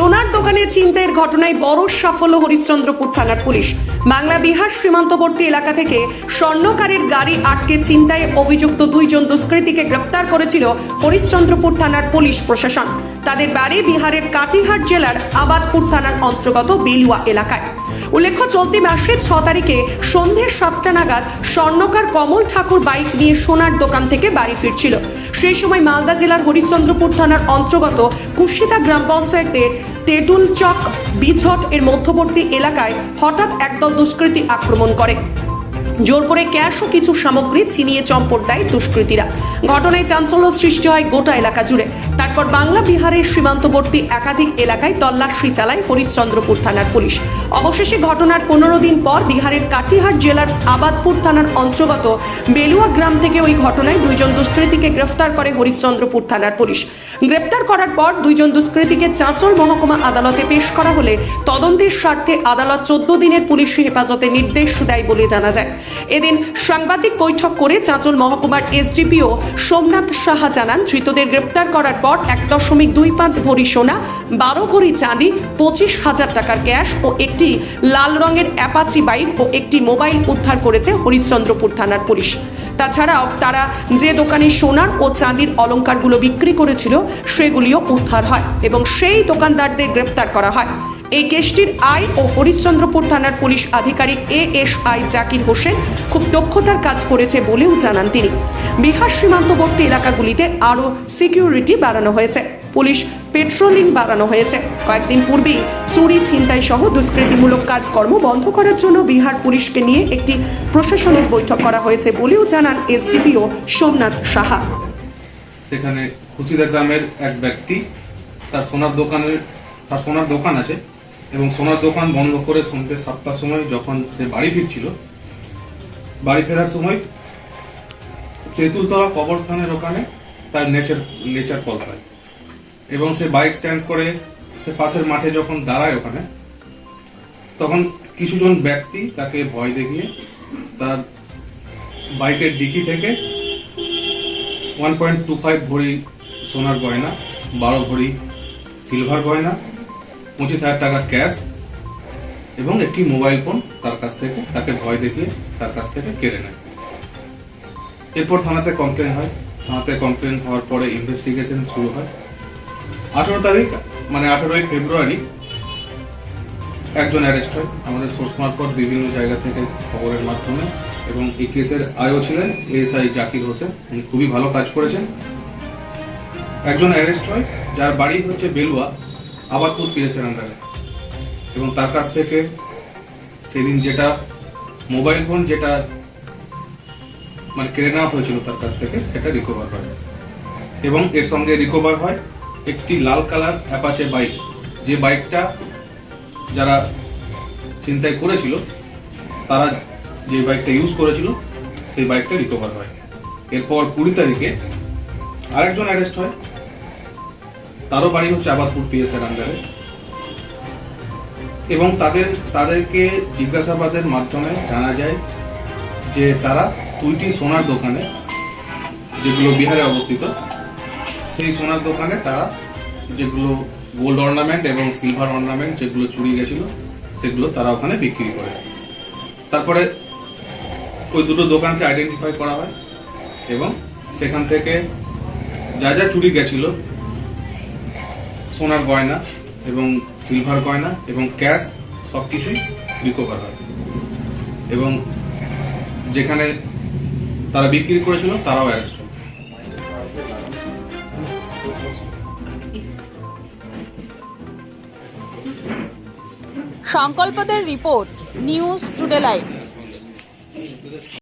সোনার দোকানে চিন্তায়ের ঘটনায় বড় সাফল্য হরিশ্চন্দ্রপুর থানার পুলিশ। বাংলা বিহার সীমান্তবর্তী এলাকা থেকে স্বর্ণকারের গাড়ি আটকে চিন্তায় অভিযুক্ত দুইজন দুষ্কৃতীকে গ্রেপ্তার করেছিল হরিশ্চন্দ্রপুর থানার পুলিশ প্রশাসন। তাদের বাড়ি বিহারের কাটিহাট জেলার আবাদপুর থানার অন্তর্গত বেলুয়া এলাকায়। উল্লেখ্য, চলতি মাসের ছ তারিখে সন্ধ্যে সাতটা নাগাদ স্বর্ণকার কমল ঠাকুর বাইক নিয়ে সোনার দোকান থেকে বাড়ি ফিরছিল। সেই সময় মালদা জেলার হরিশ্চন্দ্রপুর থানার অন্তর্গত কুশিতা গ্রাম পঞ্চায়েতের তেঁতুল চক বিঝট এর মধ্যবর্তী এলাকায় হঠাৎ একদল দুষ্কৃতী আক্রমণ করে। জোর করে ক্যাশ ও কিছু সামগ্রী ছিনিয়ে চম্পট দেয় দুষ্কৃতীরা। ঘটনায় চাঞ্চল্য সৃষ্টি হয় গোটা এলাকা জুড়ে। তারপর বাংলা বিহারের সীমান্তবর্তী একাধিক এলাকায় তল্লাশি চালায় হরিশ্চন্দ্রপুর থানার পুলিশ। অবশেষে ঘটনার পনেরো দিন পর বিহারের কাটিহাট জেলার আবাদপুর থানার অন্তর্গত বেলুয়া গ্রাম থেকে ওই ঘটনায় দুইজন দুষ্কৃতীকে গ্রেফতার করে হরিশ্চন্দ্রপুর থানার পুলিশ। গ্রেপ্তার করার পর দুইজন দুষ্কৃতীকে চাঁচল মহকুমা আদালতে পেশ করা হলে তদন্তের স্বার্থে আদালত চোদ্দ দিনের পুলিশি হেফাজতে নির্দেশ দেয় বলে জানা যায়। এদিন সাংবাদিক বৈঠক করে চাঁচল মহকুমার এসডিপিও সোমনাথ সাহা জানান, ধৃতদের গ্রেপ্তার করার পর এক দশমিক দুই পাঁচ ভরি সোনা, বারো ভরি চাঁদি, পঁচিশ হাজার টাকার ক্যাশ ও একটি লাল রঙের অ্যাপাচি বাইক ও একটি মোবাইল উদ্ধার করেছে হরিশ্চন্দ্রপুর থানার পুলিশ। তাছাড়াও তারা যে দোকানে সোনার ও চাঁদির অলংকারগুলো বিক্রি করেছিল, সেগুলিও উদ্ধার হয় এবং সেই দোকানদারদের গ্রেপ্তার করা হয়। এই কেসটির আই ও হরিশ্চন্দ্রপুর থানার পুলিশ আধিকারিক A S I Zakir Hossain খুব দক্ষতার কাজ করেছে বলেও জানান তিনি। বিহার সীমান্তবর্তী এলাকাগুলিতে আরও সিকিউরিটি বাড়ানো হয়েছে। পুলিশ পেট্রোলিং বাড়ানো হয়েছে। কয়েকদিন পূর্বেই চুরি, ছিনতাই সহ দুষ্কৃতিমূলক কাজকর্ম বন্ধ করার জন্য বিহার পুলিশকে নিয়ে একটি প্রশাসনিক বৈঠক করা হয়েছে বলেও জানান এসডিপিও সোমনাথ সাহা। সেখানে কুচিদা গ্রামের এক ব্যক্তি, তার সোনার দোকানের, তার সোনার দোকান আছে এবং সোনার দোকান বন্ধ করে সন্ধ্যে সাতটার সময় যখন সে বাড়ি ফিরছিল, বাড়ি ফেরার সময় তেঁতুলতলা কবরস্থানের ওখানে তার নেচার নেচার কল হয় এবং সে বাইক স্ট্যান্ড করে, সে পাশের মাঠে যখন দাঁড়ায় ওখানে, তখন কিছুজন ব্যক্তি তাকে ভয় দেখিয়ে তার বাইকের ডিকি থেকে ওয়ান পয়েন্ট টু ফাইভ ভরি সোনার গয়না, বারো ভরি সিলভার গয়না, পঁচিশ হাজার টাকার ক্যাশ এবং একটি মোবাইল ফোন তার কাছ থেকে, তাকে ভয় দেখিয়ে তার কাছ থেকে কেড়ে নেয়। এরপর থানাতে কমপ্লেন হয়। থানাতে কমপ্লেন হওয়ার পরে ইনভেস্টিগেশন শুরু হয়। আঠেরো তারিখ মানে আঠেরোই ফেব্রুয়ারি, একজন অ্যারেস্ট হয় আমাদের সোর্স মারফত বিভিন্ন জায়গা থেকে খবরের মাধ্যমে এবং এই কেসের আয়ও ছিলেন এএসআই জাকির হোসেন, উনি খুবই ভালো কাজ করেছেন। একজন অ্যারেস্ট হয়, যার বাড়ি হচ্ছে বেলুয়া, আবাদপুর পিএসের আন্ডারে এবং তার কাছ থেকে সেদিন যেটা মোবাইল ফোন যেটা মানে কেড়ে নেওয়া হয়েছিল তার কাছ থেকে সেটা রিকভার হয়। এবং এর সঙ্গে রিকভার হয় একটি লাল কালার অ্যাপাচে বাইক। যে বাইকটা যারা চিন্তায় করেছিল, তারা যে বাইকটা ইউজ করেছিল, সেই বাইকটা রিকভার হয়। এরপর কুড়ি তারিখে আরেকজন অ্যারেস্ট হয়। তারও বাড়ি হচ্ছে আবাদপুর পিএসের আন্ডারে এবং তাদের, তাদেরকে জিজ্ঞাসাবাদের মাধ্যমে জানা যায় যে তারা দুইটি সোনার দোকানে, যেগুলো বিহারে অবস্থিত সেই সোনার দোকানে তারা যেগুলো গোল্ড অর্নামেন্ট এবং সিলভার অর্নামেন্ট যেগুলো চুরি গেছিল, সেগুলো তারা ওখানে বিক্রি করে। তারপরে ওই দুটো দোকানকে আইডেন্টিফাই করা হয় এবং সেখান থেকে যা যা চুরি গেছিল, সোনার গয়না এবং সিলভার গয়না এবং ক্যাশ সব কিছুই রিকভার হয়। এবং যেখানে তারা বিক্রি করেছিল, তারাও অ্যারেস্ট সংকল্পদের রিপোর্ট নিউজ টুডে লাইভ।